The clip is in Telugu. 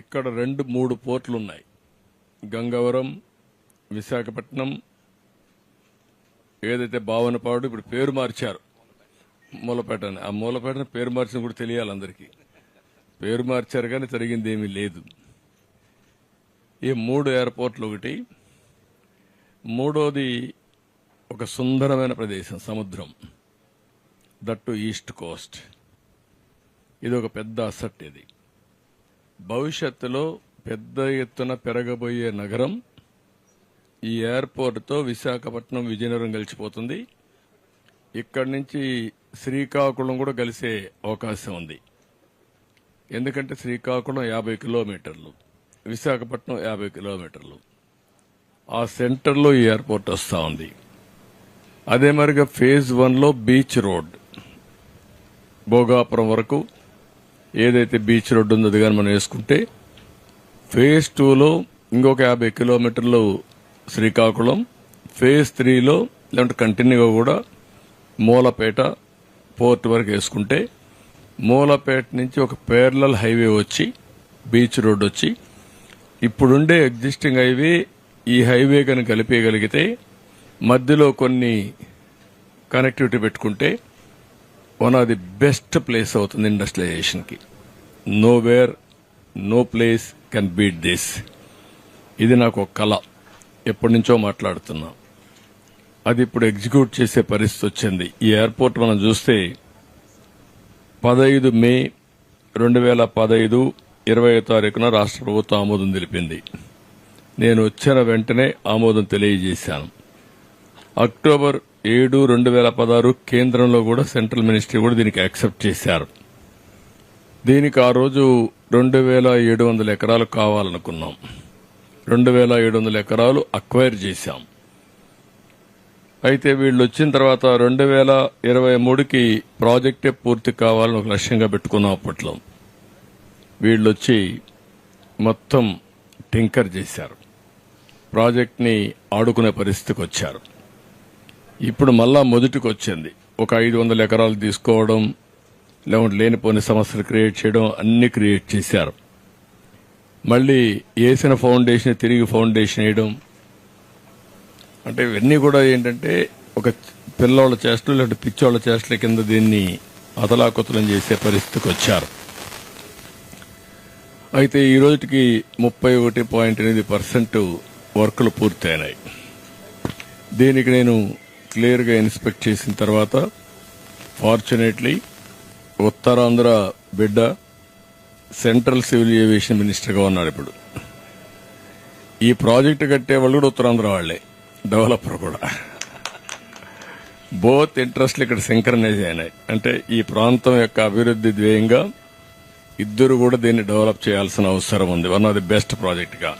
ఇక్కడ రెండు మూడు పోర్టులు ఉన్నాయి గంగవరం విశాఖపట్నం ఏదైతే భావనపాడు ఇప్పుడు పేరు మార్చారు. మూలపేట అని ఆ మూలపేటని పేరు మార్చిన కూడా తెలియాలి అందరికీ. పేరు మార్చారు కానీ జరిగింది ఏమీ లేదు. ఈ మూడు ఎయిర్పోర్ట్లు ఒకటి. మూడోది ఒక సుందరమైన ప్రదేశం సముద్రం. That east coast. ఇది ఒక పెద్ద అసెట్ ఇది. భవిష్యత్తులో పెద్ద ఎత్తున పెరగబోయే నగరం ఈ ఎయిర్పోర్ట్తో విశాఖపట్నం విజయనగరం కలిసిపోతుంది. ఇక్కడి నుంచి శ్రీకాకుళం కూడా కలిసే అవకాశం ఉంది. ఎందుకంటే శ్రీకాకుళం యాభై కిలోమీటర్లు విశాఖపట్నం యాభై కిలోమీటర్లు. ఆ సెంటర్లో ఈ ఎయిర్పోర్ట్ వస్తూ ఉంది. అదే మరిగా ఫేజ్ వన్లో బీచ్ రోడ్ భోగాపురం వరకు ఏదైతే బీచ్ రోడ్డు ఉందో అది కానీ మనం వేసుకుంటే ఫేజ్ టూలో ఇంకొక యాభై కిలోమీటర్లు శ్రీకాకుళం ఫేజ్ త్రీలో లేదంటే కంటిన్యూగా కూడా మూలపేట పోర్ట్ వరకు వేసుకుంటే మూలపేట నుంచి ఒక పేర్లల్ హైవే వచ్చి బీచ్ రోడ్ వచ్చి ఇప్పుడుండే ఎగ్జిస్టింగ్ హైవే ఈ హైవే కనుక కలిపేయగలిగితే మధ్యలో కొన్ని కనెక్టివిటీ పెట్టుకుంటే one of the best place అవుతుంది ఇండస్ట్రియలైజేషన్కి nowhere no place can beat this ఇది నాకు ఒక కళ. ఎప్పటి నుంచో మాట్లాడుతున్నా. అది ఇప్పుడు ఎగ్జిక్యూట్ చేసే పరిస్థితి వచ్చింది. ఈ ఎయిర్పోర్ట్ మనం చూస్తే పదహైదు మే రెండు వేల పదహైదు ఇరవై తారీఖున రాష్ట్ర ప్రభుత్వం ఆమోదం తెలిపింది. నేను వచ్చిన వెంటనే ఆమోదం తెలియజేశాను. అక్టోబర్ ఏడు రెండు వేల పదహారు కేంద్రంలో కూడా సెంట్రల్ మినిస్ట్రీ కూడా దీనికి యాక్సెప్ట్ చేశారు. దీనికి ఆ రోజు రెండు వేల ఏడు వందల ఎకరాలు కావాలనుకున్నాం. రెండు వేల ఏడు వందల ఎకరాలు అక్వైర్ చేశాం. అయితే వీళ్ళు వచ్చిన తర్వాత రెండు వేల ఇరవై మూడుకి ప్రాజెక్టే పూర్తి కావాలని ఒక లక్ష్యంగా పెట్టుకున్నాం అప్పట్లో. వీళ్ళు వచ్చి మొత్తం టింకర్ చేశారు. ప్రాజెక్ట్ని ఆడుకునే పరిస్థితికి వచ్చారు. ఇప్పుడు మళ్ళా మొదటికి వచ్చింది ఒక ఐదు వందల ఎకరాలు తీసుకోవడం లేకుంటే లేనిపోని సమస్యలు క్రియేట్ చేయడం అన్ని క్రియేట్ చేశారు. మళ్ళీ వేసిన ఫౌండేషన్ తిరిగి ఫౌండేషన్ వేయడం. అంటే ఇవన్నీ కూడా ఏంటంటే ఒక పిల్లోళ్ళ చేష్టలు లేదంటే పిచ్చోళ్ళ చేష్టల కింద దీన్ని అతలాకుతలం చేసే పరిస్థితికి వచ్చారు. అయితే ఈ రోజుకి ముప్పై ఒకటి పాయింట్ ఎనిమిది పర్సెంట్ వర్కులు పూర్తయినాయి. దీనికి నేను క్లియర్గా ఇన్స్పెక్ట్ చేసిన తర్వాత ఫార్చునేట్లీ ఉత్తరాంధ్ర బిడ్డ సెంట్రల్ సివిల్ ఏవియేషన్ మినిస్టర్గా ఉన్నాడు ఇప్పుడు. ఈ ప్రాజెక్టు కట్టే వాళ్ళు కూడా ఉత్తరాంధ్ర వాళ్ళే డెవలపర్ కూడా. బోత్ ఇంట్రెస్ట్లు ఇక్కడ సింక్రనైజ్ అయినాయి. అంటే ఈ ప్రాంతం యొక్క అభివృద్ధి ధ్యేయంగా ఇద్దరు కూడా దీన్ని డెవలప్ చేయాల్సిన అవసరం ఉంది. One of the best ప్రాజెక్ట్గా.